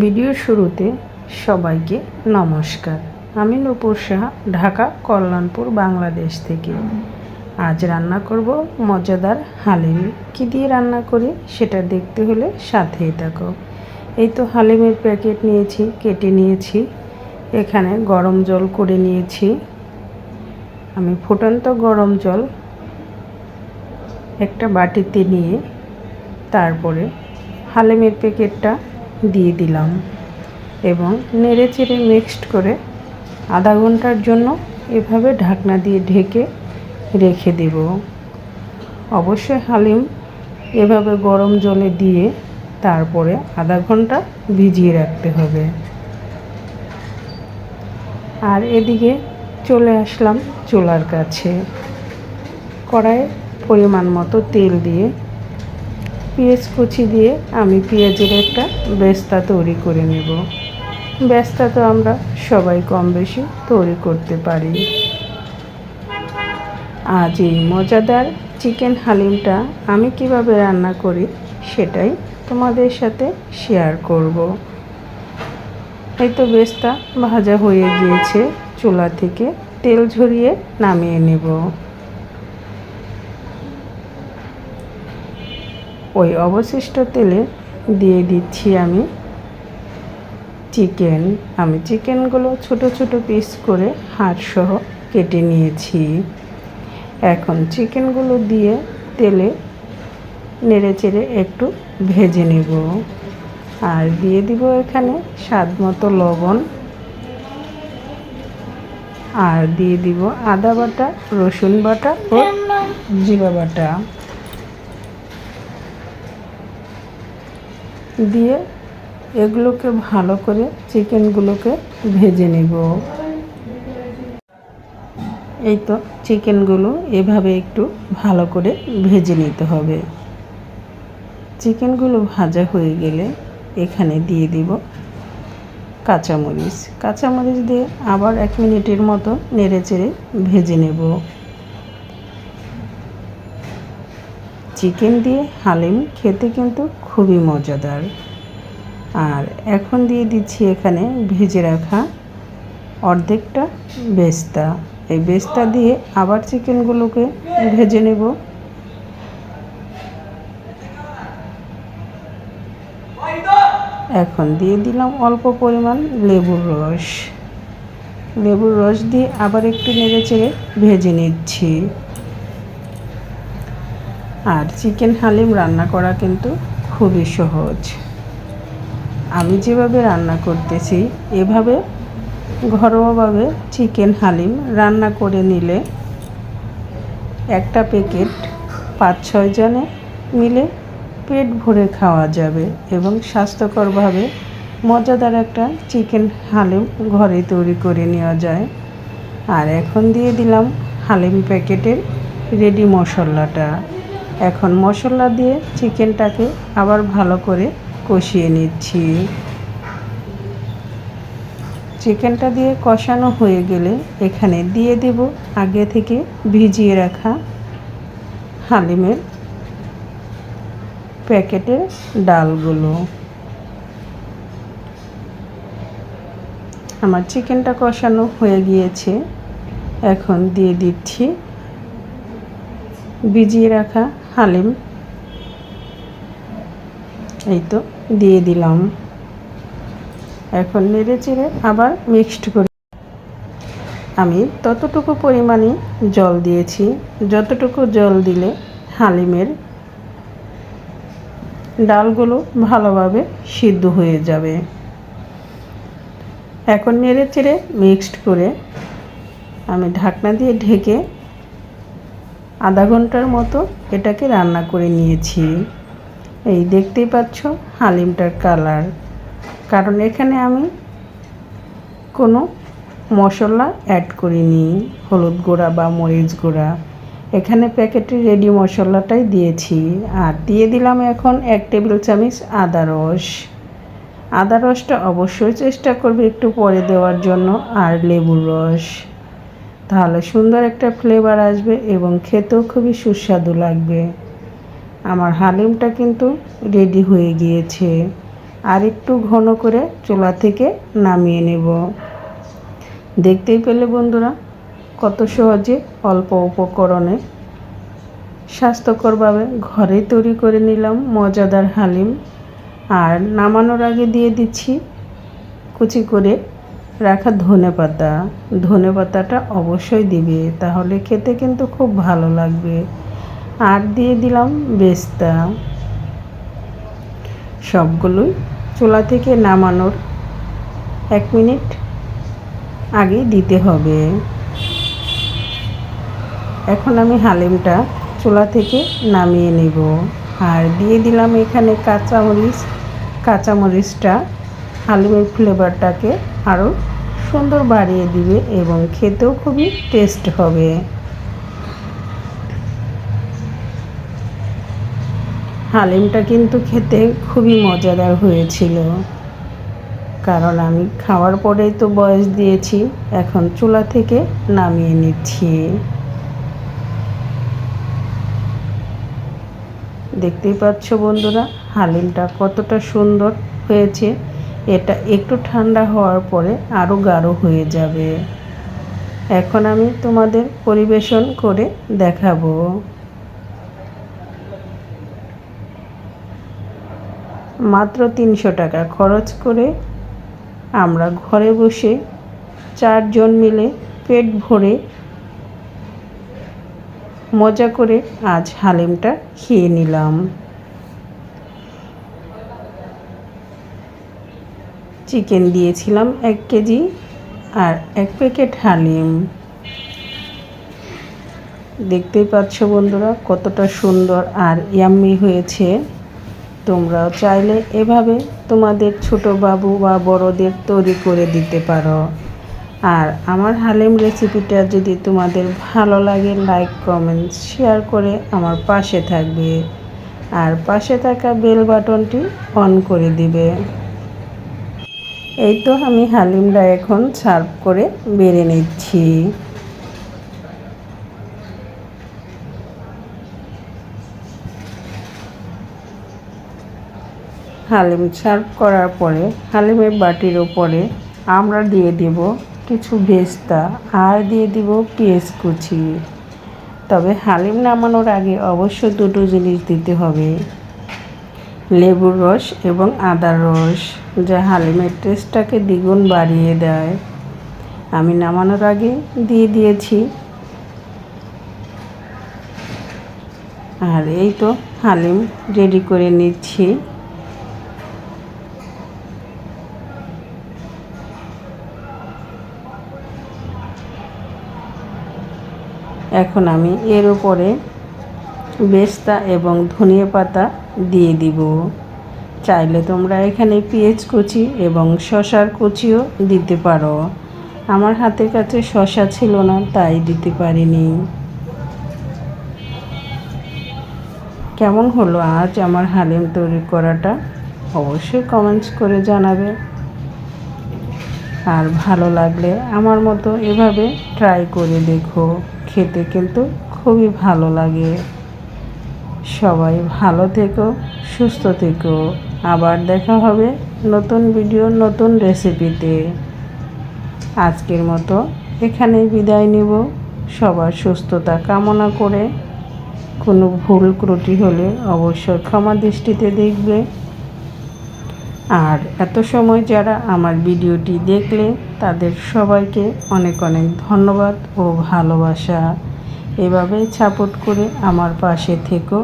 ভিডিওর শুরুতে সবাইকে নমস্কার। আমি নূপুর সাহা, ঢাকা, কল্যাণপুর, বাংলাদেশ থেকে। আজ রান্না করব মজাদার হালিম। কী দিয়ে রান্না করি সেটা দেখতে হলে সাথেই থাকো। এই তো হালিমের প্যাকেট নিয়েছি, কেটে নিয়েছি। এখানে গরম জল করে নিয়েছি। আমি ফুটন্ত গরম জল একটা বাটিতে নিয়ে তারপরে হালিমের প্যাকেটটা দিয়ে দিলাম এবং নেড়ে চেড়ে মিক্সড করে আধা ঘণ্টার জন্য এভাবে ঢাকনা দিয়ে ঢেকে রেখে দেব। অবশ্যই হালিম এভাবে গরম জলে দিয়ে তারপরে আধা ঘণ্টা ভিজিয়ে রাখতে হবে। আর এদিকে চলে আসলাম চুলার কাছে। কড়াইয়ে পরিমাণ মতো তেল দিয়ে পেঁয়াজ কুচি দিয়ে আমি পেঁয়াজের একটা বেস্তা তৈরি করে নেব। বেস্তা তো আমরা সবাই কম বেশি তৈরি করতে পারি। আজ এই মজাদার চিকেন হালিমটা আমি কীভাবে রান্না করি সেটাই তোমাদের সাথে শেয়ার করব। এই তো বেস্তা ভাজা হয়ে গিয়েছে, চুলা থেকে তেল ঝরিয়ে নামিয়ে নেব। ওই অবশিষ্ট তেলে দিয়ে দিচ্ছি আমি চিকেন। আমি চিকেনগুলো ছোট ছোট পিস করে হাড়সহ কেটে নিয়েছি। এখন চিকেনগুলো দিয়ে তেলে নেড়ে চেড়ে একটু ভেজে নেব। আর দিয়ে দিব এখানে স্বাদ মতো লবণ। আর দিয়ে দিব আদা বাটা রসুন বাটা ও জিরা বাটা। দিয়ে এগুলোকে ভালো করে চিকেনগুলোকে ভেজে নেব। এই তো চিকেনগুলো এভাবে একটু ভালো করে ভেজে নিতে হবে। চিকেনগুলো ভাজা হয়ে গেলে এখানে দিয়ে দিব কাঁচামরিচ। কাঁচামরিচ দিয়ে আবার এক মিনিটের মতো নেড়ে চেড়ে ভেজে নেব। চিকেন দিয়ে হালিম খেতে কিন্তু খুবই মজাদার। আর এখন দিয়ে দিচ্ছি এখানে ভেজে রাখা অর্ধেকটা বেস্তা। এই বেস্তা দিয়ে আবার চিকেনগুলোকে ভেজে নেব। এখন দিয়ে দিলাম অল্প পরিমাণ লেবুর রস। লেবুর রস দিয়ে আবার একটু নেড়ে চেড়ে ভেজে নিচ্ছি। আর চিকেন হালিম রান্না করা কিন্তু খুবই সহজ। আমি যেভাবে রান্না করতেছি, এভাবে ঘরোয়াভাবে চিকেন হালিম রান্না করে নিলে একটা প্যাকেট পাঁচ ছয় জনে মিলে পেট ভরে খাওয়া যাবে এবং স্বাস্থ্যকরভাবে মজাদার একটা চিকেন হালিম ঘরে তৈরি করে নেওয়া যায়। আর এখন দিয়ে দিলাম হালিম প্যাকেটের রেডি মশলাটা। এখন মশলা দিয়ে চিকেনটাকে আবার ভালো করে কষিয়ে নিচ্ছি। চিকেনটা দিয়ে কষানো হয়ে গেলে এখানে দিয়ে দেব আগে থেকে ভিজিয়ে রাখা হালিমের প্যাকেটের ডালগুলো। আমার চিকেনটা কষানো হয়ে গিয়েছে। এখন দিয়ে দিচ্ছি ভিজিয়ে রাখা হালিম। এই তো, দিয়ে দিলাম। এখন নেড়ে চেড়ে আবার মিক্সড করি। আমি ততটুকু পরিমাণে জল দিয়েছি। যতটুকু জল দিলে হালিমের ডালগুলো ভালোভাবে সিদ্ধ হয়ে যাবে। এখন নেড়ে চেড়ে মিক্সড করে আমি ঢাকনা দিয়ে ঢেকে আধা ঘণ্টার মতো এটাকে রান্না করে নিয়েছি। এই দেখতেই পাচ্ছ হালিমটার কালার। কারণ এখানে আমি কোনো মশলা অ্যাড করিনি, হলুদ গুঁড়া বা মরিচ গুঁড়া। এখানে প্যাকেটে রেডি মশলাটাই দিয়েছি আর দিয়ে দিলাম এখন এক টেবিল চামচ আদা রস। আদা রসটা অবশ্যই চেষ্টা করবে একটু পরে দেওয়ার জন্য আর লেবুর রস। তাহলে সুন্দর একটা ফ্লেভার আসবে এবং খেতেও খুবই সুস্বাদু লাগবে। আমার হালিমটা কিন্তু রেডি হয়ে গিয়েছে। আর একটু ঘন করে চুলা থেকে নামিয়ে নেব। দেখতেই পেলে বন্ধুরা, কত সহজে অল্প উপকরণে স্বাস্থ্যকরভাবে ঘরে তৈরি করে নিলাম মজাদার হালিম। আর নামানোর আগে দিয়ে দিচ্ছি কুচি করে রাখা ধনে পাতা। ধনে পাতাটা অবশ্যই দিবে, তাহলে খেতে কিন্তু খুব ভালো লাগবে। আর দিয়ে দিলাম বেস্তা। সবগুলোই চুলা থেকে নামানোর এক মিনিট আগে দিতে হবে। এখন আমি হালিমটা চুলা থেকে নামিয়ে নেব। আর দিয়ে দিলাম এখানে কাঁচামরিচ। কাঁচামরিচটা হালিমের ফ্লেভারটাকে আরও সুন্দর বাড়িয়ে দিবে এবং খেতেও খুবই টেস্ট হবে। হালিমটা কিন্তু খেতে খুবই মজাদার হয়েছিল। কারণ আমি খাওয়ার পরেই তো বয়স দিয়েছি, এখন চুলা থেকে নামিয়ে নিচ্ছি। দেখতেই পাচ্ছ বন্ধুরা, হালিমটা কতটা সুন্দর হয়েছে। এটা একটু ঠান্ডা হওয়ার পরে আরও গাঢ় হয়ে যাবে। এখন আমি তোমাদের পরিবেশন করে দেখাবো। মাত্র তিনশো টাকা খরচ করে আমরা ঘরে বসে চারজন মিলে পেট ভরে মজা করে আজ হালিমটা খেয়ে নিলাম। চিকেন দিয়েছিলাম এক কেজি আর এক প্যাকেট হালিম। দেখতেই পাচ্ছ বন্ধুরা, কতটা সুন্দর আর ইয়াম্মি হয়েছে। তোমরাও চাইলে এভাবে তোমাদের ছোট বাবু বা বড়দের তৈরি করে দিতে পারো। আর আমার হালিম রেসিপিটা যদি তোমাদের ভালো লাগে লাইক কমেন্ট শেয়ার করে আমার পাশে থাকবে। আর পাশে থাকা বেল বাটনটি অন করে দিবে। এই তো আমি হালিমটা এখন সার্ভ করে বেড়ে নিচ্ছি। হালিম সার্ভ করার পরে হালিমের বাটির ওপরে আমরা দিয়ে দেব কিছু ভেস্তা আর দিয়ে দিব পেঁয়াজ কুচি। তবে হালিম নামানোর আগে অবশ্য দুটো জিনিস দিতে হবে। লেবুর রস এবং আদার রস, যা হালিমের টেস্টটাকে দ্বিগুণ বাড়িয়ে দেয়। আমি নামানোর আগে দিয়ে দিয়েছি। আর এই তো হালিম রেডি করে নিচ্ছি। এখন আমি এর উপরে বেস্তা এবং ধনিয়া পাতা দিয়ে দিব। চাইলে তোমরা এখানে পেঁয়াজ কুচি এবং শশার কুচিও দিতে পারো। আমার হাতের কাছে শশা ছিল না, তাই দিতে পারিনি। কেমন হলো আজ আমার হালিম তৈরি করাটা? অবশ্যই কমেন্টস করে জানাবে। আর ভালো লাগলে আমার মতো এভাবে ট্রাই করে দেখো। খেতে কিন্তু খুবই ভালো লাগে। সবাই ভালো থেকো, সুস্থ থেকো। আবার দেখা হবে নতুন ভিডিও নতুন রেসিপিতে আজকের মতো এখানে বিদায় নেব। সবার সুস্থতা কামনা করে। কোনো ভুল ত্রুটি হলে অবশ্যই ক্ষমা দৃষ্টিতে দেখবে। আর এত সময় যারা আমার ভিডিওটি দেখলে, তাদের সবাইকে অনেক অনেক ধন্যবাদ ও ভালোবাসা। এভাবেই সাপোর্ট করে আমার পাশে থেকো।